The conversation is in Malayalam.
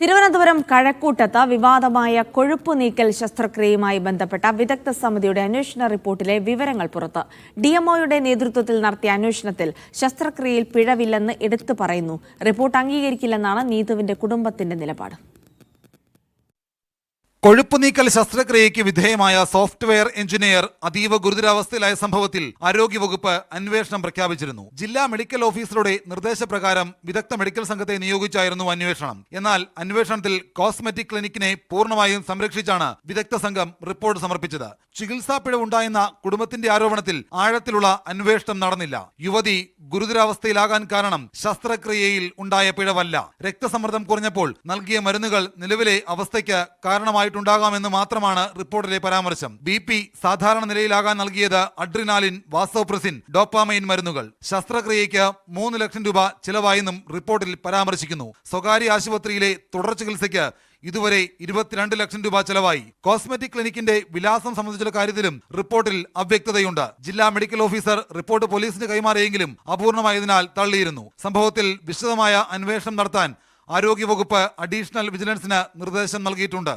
തിരുവനന്തപുരം കഴക്കൂട്ടത്ത് വിവാദമായ കൊഴുപ്പ് നീക്കൽ ശസ്ത്രക്രിയയുമായി ബന്ധപ്പെട്ട വിദഗ്ധ സമിതിയുടെ അന്വേഷണ റിപ്പോർട്ടിലെ വിവരങ്ങൾ പുറത്ത്. ഡിഎംഒയുടെ നേതൃത്വത്തിൽ നടത്തിയ അന്വേഷണത്തിൽ ശസ്ത്രക്രിയയിൽ പിഴവില്ലെന്ന് എടുത്തു പറയുന്നു. റിപ്പോർട്ട് അംഗീകരിക്കില്ലെന്നാണ് നീതുവിന്റെ കുടുംബത്തിന്റെ നിലപാട്. കൊഴുപ്പ് നീക്കൽ ശസ്ത്രക്രിയയ്ക്ക് വിധേയമായ സോഫ്റ്റ്വെയർ എഞ്ചിനീയർ അതീവ ഗുരുതരാവസ്ഥയിലായ സംഭവത്തിൽ ആരോഗ്യവകുപ്പ് അന്വേഷണം പ്രഖ്യാപിച്ചിരുന്നു. ജില്ലാ മെഡിക്കൽ ഓഫീസറുടെ നിർദ്ദേശപ്രകാരം വിദഗ്ധ മെഡിക്കൽ സംഘത്തെ നിയോഗിച്ചായിരുന്നു അന്വേഷണം. എന്നാൽ അന്വേഷണത്തിൽ കോസ്മെറ്റിക് ക്ലിനിക്കിനെ പൂർണമായും സംരക്ഷിച്ചാണ് വിദഗ്ധ സംഘം റിപ്പോർട്ട് സമർപ്പിച്ചത്. ചികിത്സാ പിഴവുണ്ടായെന്ന കുടുംബത്തിന്റെ ആരോപണത്തിൽ ആഴത്തിലുള്ള അന്വേഷണം നടന്നില്ല. യുവതി ഗുരുതരാവസ്ഥയിലാകാൻ കാരണം ശസ്ത്രക്രിയയിൽ ഉണ്ടായ പിഴവല്ല. രക്തസമ്മർദ്ദം കുറഞ്ഞപ്പോൾ നൽകിയ മരുന്നുകൾ നിലവിലെ അവസ്ഥയ്ക്ക് കാരണമായിട്ടുണ്ടാകാമെന്ന് മാത്രമാണ് റിപ്പോർട്ടിലെ പരാമർശം. ബി പി സാധാരണ നിലയിലാകാൻ നൽകിയത് അഡ്രിനാലിൻ വാസോപ്രസിൻ ഡോപ്പാമൈൻ മരുന്നുകൾ. ശസ്ത്രക്രിയയ്ക്ക് മൂന്ന് ലക്ഷം രൂപ ചിലവായെന്നും റിപ്പോർട്ടിൽ പരാമർശിക്കുന്നു. സ്വകാര്യ ആശുപത്രിയിലെ തുടർ ചികിത്സയ്ക്ക് ഇതുവരെ ഇരുപത്തിരണ്ട് ലക്ഷം രൂപ ചെലവായി. കോസ്മെറ്റിക് ക്ലിനിക്കിന്റെ വിലാസം സംബന്ധിച്ചുള്ള കാര്യത്തിലും റിപ്പോർട്ടിൽ അവ്യക്തതയുണ്ട്. ജില്ലാ മെഡിക്കൽ ഓഫീസർ റിപ്പോർട്ട് പോലീസിന് കൈമാറിയെങ്കിലും അപൂർണമായതിനാൽ തള്ളിയിരുന്നു. സംഭവത്തിൽ വിശദമായ അന്വേഷണം നടത്താൻ ആരോഗ്യവകുപ്പ് അഡീഷണൽ വിജിലൻസിന് നിർദ്ദേശം നൽകിയിട്ടുണ്ട്.